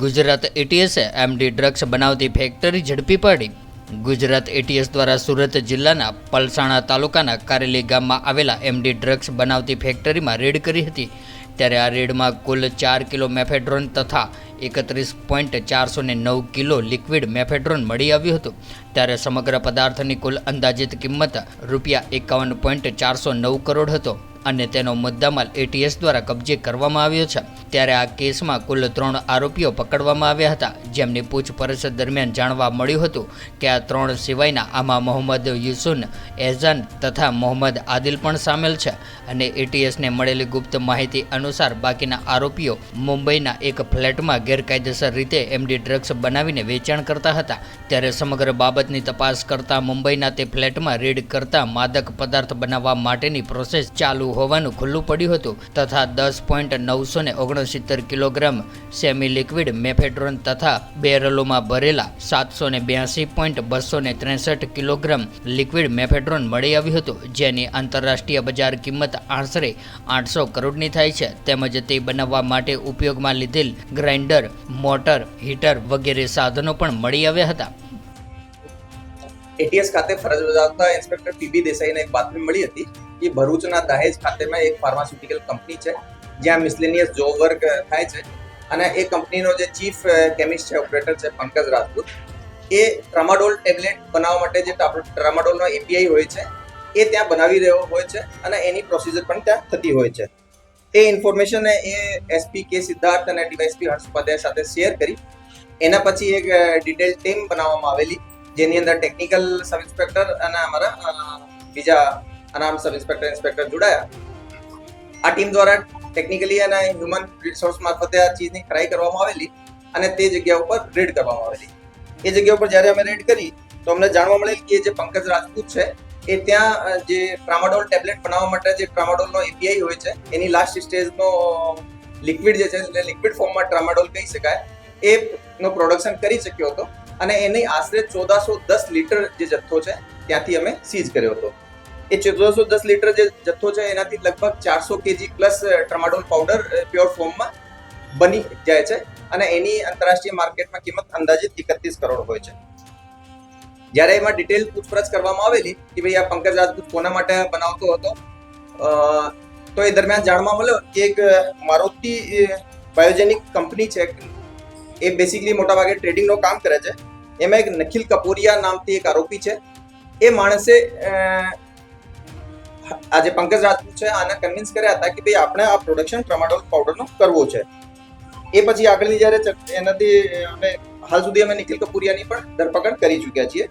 ગુજરાત એટીએસે MD drugs બનાવતી factory ઝડપી પાડી. ગુજરાત એટીએસ દ્વારા સુરત જિલ્લાના પલસાણા તાલુકાના કારેલી ગામમાં આવેલા એમડી ડ્રગ્સ બનાવતી ફેક્ટરીમાં રેડ કરી હતી. ત્યારે આ રેડમાં કુલ ચાર કિલો મેફેડ્રોન તથા એકત્રીસ પોઈન્ટ ચારસો ને નવ કિલો લિક્વિડ મેફેડ્રોન મળી આવ્યું હતું. ત્યારે સમગ્ર પદાર્થની કુલ અંદાજિત કિંમત રૂપિયા એકાવન પોઈન્ટ ચારસો નવ કરોડ હતો અને તેનો મુદ્દામાલ એટીએસ દ્વારા કબજે કરવામાં આવ્યો છે. ત્યારે આ કેસમાં કુલ ત્રણ આરોપીઓ પકડવામાં આવ્યા હતા. જેમની પૂછપરછ દરમિયાન જાણવા મળ્યું હતું કે આ ત્રણ સિવાયના આમાં મોહમ્મદ યુસુન, એઝાન તથા મોહમ્મદ આદિલ પણ સામેલ છે અને એટીએસને મળેલી ગુપ્ત માહિતી અનુસાર બાકીના આરોપીઓ મુંબઈના એક ફ્લેટમાં ગેરકાયદેસર રીતે એમડી ડ્રગ્સ બનાવીને વેચાણ કરતા હતા. ત્યારે સમગ્ર બાબતની તપાસ કરતા મુંબઈના તે ફ્લેટમાં રેડ કરતા માદક પદાર્થ બનાવવા માટેની પ્રોસેસ ચાલુ હોવાનું ખુલ્લું પડ્યું હતું તથા દસ પોઈન્ટ નવસો ને ઓગણસિત્તેર કિલોગ્રામ સેમી લિક્વિડ મેફેડ્રોન તથા બેરલોમાં ભરેલા સાતસો ને બ્યાસી પોઈન્ટ બસો ને ત્રેસઠ કિલોગ્રામ લિક્વિડ મેફેડ્રોન મળી આવ્યું હતું, જેની આંતરરાષ્ટ્રીય બજાર કિંમત આશરે આઠસો કરોડની થાય છે. તેમજ તે બનાવવા માટે ઉપયોગમાં લીધેલ ગ્રાઇન્ડર, મોટર, હીટર વગેરે સાધનો પણ મળી આવ્યા હતા. એટીએસ ખાતે ફરજ બજાવતા ઇન્સ્પેક્ટર પીબી દેસાઈને એક બાતમી મળી હતી કે ભરૂચના દહેજ ખાતેમાં એક ફાર્માસ્યુટિકલ કંપની છે. જ્યાં મિસલેનિયસ જોબ વર્ક થાય છે. અને એ કંપનીનો જે ચીફ કેમિસ્ટ છે ઓપરેટર છે, પંકજ રાજપૂત, એ ટ્રામાડોલ ટેબ્લેટ બનાવવા માટે જે ટ્રામાડોલનો એપીઆઈ હોય છે, એ ત્યાં બનાવી રહ્યો હોય છે અને એની પ્રોસિજર પણ ત્યાં થતી હોય છે. એ ઇન્ફોર્મેશન એ એસપી કે સિદ્ધાર્થ અને ડીવાયસપી હર્ષ સાથે શેર કરી. એના પછી એક ડિટેલ ટીમ બનાવવામાં આવેલી, જેની અંદર ટેકનિકલ સબ ઇન્સ્પેક્ટર અને અમારા બીજા અનામ સબ ઇન્સ્પેક્ટર ઇન્સ્પેક્ટર જોડાયા. આ ટીમ દ્વારા ટેકનિકલી અને હ્યુમન રિસોર્સ મારફતે આ ચીજની ટ્રાય કરવામાં આવેલી અને તે જગ્યા ઉપર રેડ કરવામાં આવેલી. એ જગ્યા ઉપર જ્યારે અમે રેડ કરી, તો અમને જાણવા મળેલ કે જે પંકજ રાજપૂત છે, એ ત્યાં જે ટ્રામાડોલ ટેબ્લેટ બનાવવા માટે જે ટ્રામાડોલનો એપીઆઈ હોય છે, એની લાસ્ટ સ્ટેજનો લિક્વિડ જે છે એટલે લિક્વિડ ફોર્મમાં ટ્રામાડોલ કહી શકાય, એ નો પ્રોડક્શન કરી શક્યો હતો અને એની આશરે ચૌદાસો દસ લીટર જે જથ્થો છે, ત્યાંથી અમે સીઝ કર્યો હતો. એ ચૌદસો દસ લીટર જે જથ્થો છે, એનાથી લગભગ ચારસો KG plus tramadol powder pure ફોર્મમાં બની જાય છે અને એની આંતરરાષ્ટ્રીય માર્કેટમાં કિંમત અંદાજિત એકત્રીસ કરોડ હોય છે. જ્યારે એમાં ડિટેલ પૂછપરછ કરવામાં આવેલી કે ભાઈ આ પંકજ રાજપૂત કોના માટે બનાવતો હતો તો એ દરમિયાન જાણવા મળ્યો કે એક મારુતિ બાયોજેનિક કંપની છે. એ બેસિકલી મોટાભાગે ટ્રેડિંગનું કામ કરે છે. એમાં એક નખિલ કપૂરિયા નામથી એક આરોપી છે. એ માણસે આ જે પંકજ રાજપૂત છે, આને કન્વિન્સ કર્યા હતા કે ભાઈ આપણે આ પ્રોડક્શન ટ્રામાડોલ પાવડરનો કરવો છે. એ પછી આગળની જ્યારે એનાથી અમે હાલ સુધી અમે નિખિલ કપૂરિયાની પણ ધરપકડ કરી ચૂક્યા છીએ.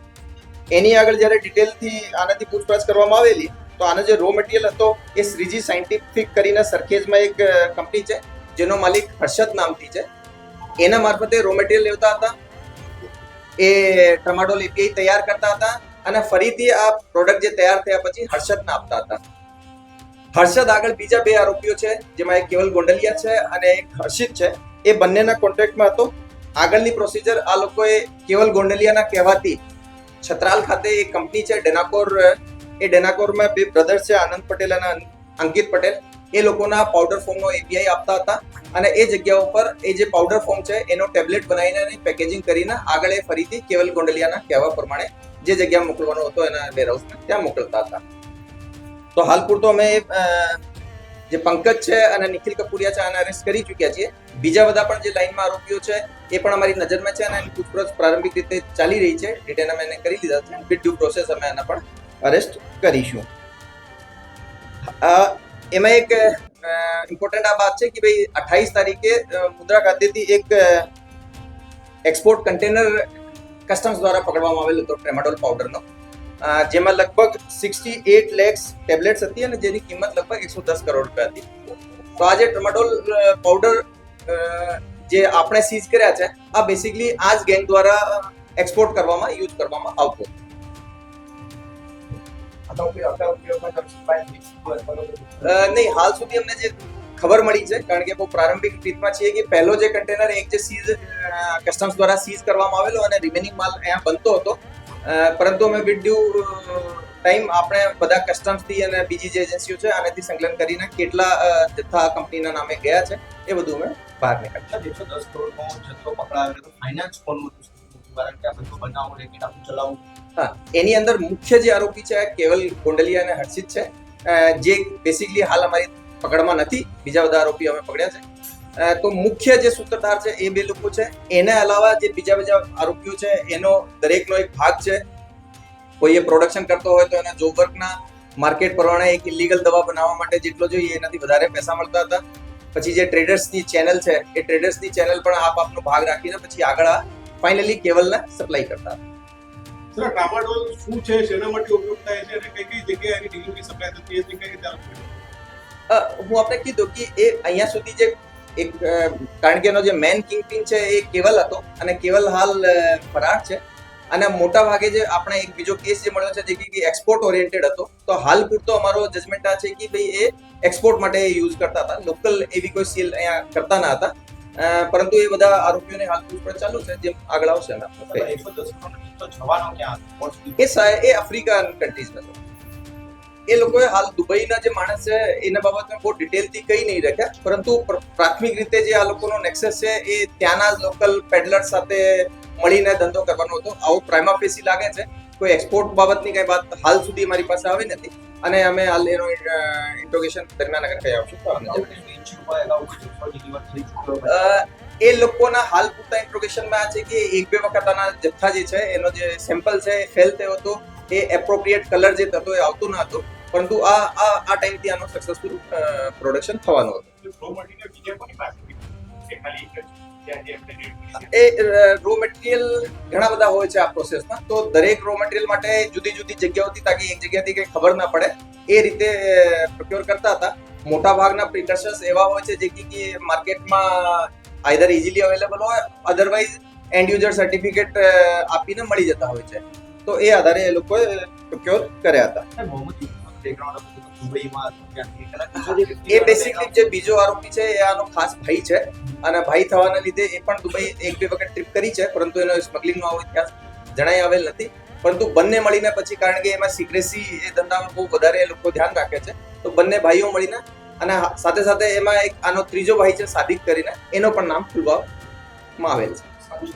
એની આગળ જ્યારે ડિટેલથી આનાથી પૂછપરછ કરવામાં આવેલી, તો આનો જે રો મટીરિયલ હતો, એ શ્રીજી સાયન્ટિફિક કરીને સરખેજમાં એક કંપની છે, જેનો માલિક હર્ષદ નામથી છે. એના મારફતે રો મટીરિયલ લેવતા હતા. એ ટમાટો એપીઆઈ તૈયાર કરતા હતા. અને ફરીથી આ પ્રોડક્ટ જે તૈયાર થયા પછી હર્ષદને આપતા હતા. હર્ષદ આગળ બીજા બે આરોપીઓ છે, જેમાં એક કેવલ ગોંડલિયા છે અને એક હર્ષિત છે. એ બંનેના કોન્ટ્રાક્ટમાં હતો. આગળની પ્રોસિજર આ લોકોએ કેવલ ગોંડલિયાના કહેવાતી છત્રાલ ખાતે એક કંપની છે, ડેનાકોર, એ ડેનાકોરમાં બે બ્રધર્સ છે, આનંદ પટેલ અને અંકિત પટેલ. એ લોકોના પાવડર ફોર્મનો એપીઆઈ આપતા હતા અને એ જગ્યા ઉપર એ જે પાવડર ફોર્મ છે, એનો ટેબ્લેટ બનાવીને પેકેજિંગ કરીને આગળ એ ફરીથી કેવલ ગોંડલિયાના કહેવા પ્રમાણે જે જગ્યા મોકલવાનો હતો એના વેરહાઉસમાં ત્યાં મોકલતા હતા. તો હાલ પૂરતો અમે જે પંકજ છે અને નિખિલ કપૂરિયા છે આને અરેસ્ટ કરી ચૂક્યા છીએ. બીજા બધા પણ જે લાઈનમાં આરોપીઓ છે એ પણ અમારી નજરમાં છે અને એની પૂછપરછ પ્રારંભિક રીતે ચાલી રહી છે. ડિટેન અમે એને કરી લીધા છે. વિથ ડ્યુ પ્રોસેસ અમે એના પણ અરેસ્ટ કરીશું. એમાં એક ઇમ્પોર્ટન્ટ આ વાત છે કે ભાઈ અઠ્ઠાવીસ તારીખે મુદ્રા ખાતેથી એક એક્સપોર્ટ કન્ટેનર કસ્ટમ્સ દ્વારા પકડવામાં આવેલ હતો ટ્રેમાડોલ પાવડરનો જેમાં લગભગ સિક્સટી એટ લેક્સ ટેબ્લેટ્સ હતી અને જેની કિંમત લગભગ એકસો દસ કરોડ રૂપિયા હતી. તો આ જે ટ્રેમાડોલ પાવડર જે આપણે સીઝ કર્યા છે આ બેસિકલી આ જ ગેંગ દ્વારા એક્સપોર્ટ કરવામાં યુઝ કરવામાં આવતો નહીં હાલ સુધી અમને જે ખબર મળી છે કારણ કે બહુ પ્રારંભિક રીતમાં છીએ કે પહેલો જે કન્ટેનર એક જે સીઝ કસ્ટમ્સ દ્વારા સીઝ કરવામાં આવેલો અને રિમેનિંગ માલ અહીંયા બનતો હતો. પરંતુ અમે વિથ ડ્યુ ટાઈમ આપણે બધા કસ્ટમ્સથી અને બીજી જે એજન્સીઓ છે આનાથી સંકલન કરીને કેટલા જથ્થા કંપનીના નામે ગયા છે એ બધું અમે બહાર નીકળ્યું એકસો દસ કરોડનો જથ્થો પકડાયો તો ફાઇનાન્સ કોનું કારણ કે આ બધું બનાવવું રેકેટ આખું ચલાવવું? હા એની અંદર મુખ્ય જે આરોપી છે કેવલ ગોંડલિયા અને હર્ષિત છે. જે બેસિકલી હાલ અમારી પકડમાં નથી. બીજા બધા આરોપી અમે પકડ્યા છે. તો મુખ્ય જે સૂત્રધાર છે એ બે લોકો છે. એના અલાવા જે બીજા બીજા આરોપીઓ છે, એનો દરેકનો એક ભાગ છે. કોઈ એ પ્રોડક્શન કરતો હોય તો એના જોબ વર્કના માર્કેટ પ્રમાણે એક ઇલીગલ દવા બનાવવા માટે જેટલો જોઈએ એનાથી વધારે પૈસા મળતા હતા. પછી જે ટ્રેડર્સની ચેનલ છે, એ ટ્રેડર્સની ચેનલ પણ આપ આપનો ભાગ રાખીને પછી આગળ આ ફાઇનલી કેવલને સપ્લાય કરતા હતા. સર ટ્રામાડોલ શું છે? શેના માટે ઉપયોગ થાય છે? અને કઈ કઈ જગ્યાએ એની ડિલિવરી સપ્લાય થતી એ કઈ રીતે હું આપણે કીધું કે એ અહીંયા સુધી જે એક કારણ કે એનો જે મેન કિંગપિન છે એ કેવલ હતો અને કેવલ હાલ ફરાર છે. અને મોટા ભાગે જે આપણે એક બીજો કેસ જે મળ્યો છે જે કે એક્સપોર્ટ ઓરિએન્ટેડ હતો તો હાલ પૂરતો અમારો જજમેન્ટ આ છે કે ભાઈ એ એક્સપોર્ટ માટે યુઝ કરતા હતા. લોકલ એવી કોઈ સીલ અહીંયા કરતા ના હતા. પરંતુ એ બધા આરોપીઓને હાલ પૂછપરછ ચાલુ છે જેમ આગળ આવશે? એ આફ્રિકન કન્ટ્રીઝમાં એ લોકોએ હાલ દુબઈના જે માણસ છે એના બાબતમાં બહુ ડિટેલથી કહી નહીં રાખ્યા. પરંતુ પ્રાથમિક રીતે જે આ લોકોનો નેક્સસ છે એ ત્યાંના લોકલ પેડલર સાથે મળીને ધંધો કરવાનો હતો. આવો પ્રાઇમા ફેસી લાગે છે. કોઈ એક્સપોર્ટ બાબતની કઈ વાત હાલ સુધી મારી પાસે આવી નથી. અને અમે હાલ એનો ઇન્ટ્રોગેશન દરમિયાન અગર આવશું. કોઈ કોઈ. અ, એ લોકોના હાલ પૂરતા ઇન્ટ્રોગેશનમાં છે કે એક બે વખત આના જથ્થા જે છે એનો જે સેમ્પલ છે એ ફેલ થયો હતો એ એપ્રોપ્રિએટ કલર જે થતો એ આવતો ન હતો. પરંતુ આ આ આ ટાઈમથી આનો સક્સેસફુલ પ્રોડક્શન થવાનું હતું. એ રો મટીરિયલ ઘણા બધા હોય છે આ પ્રોસેસમાં તો દરેક રો મટીરિયલ માટે જુદી જુદી જગ્યાઓથી તાકી એક જગ્યાથી કંઈ ખબર ના પડે એ રીતે પ્રોક્યોર કરતા હતા. મોટા ભાગના પ્રિકર્શન્સ એવા હોય છે જે કે કે માર્કેટમાં આઈધર ઇઝીલી અવેલેબલ હોય અધરવાઇઝ એન્ડ યુઝર સર્ટિફિકેટ આપીને મળી જતા હોય છે. તો એ આધારે એ લોકોએ પ્રોક્યોર કર્યા હતા. એ બેસિકલી જે બીજો આરોપી છે એ આનો ખાસ ભાઈ છે. અને ભાઈ થવાના લીધે એ પણ દુબઈ એક બે વખત ટ્રીપ કરી છે પરંતુ એનો સ્મગલિંગનો આવો ઇતિહાસ જણાઈ આવેલ નથી. પરંતુ બંને મળીને પછી કારણ કે એમાં સિક્રેસી એ ધંધામાં બહુ વધારે એ લોકો ધ્યાન રાખે છે તો બંને ભાઈઓ મળીને અને સાથે સાથે એમાં એક આનો ત્રીજો ભાઈ છે સાદિક કરીને એનો પણ નામ ખુલવામાં આવેલ છે.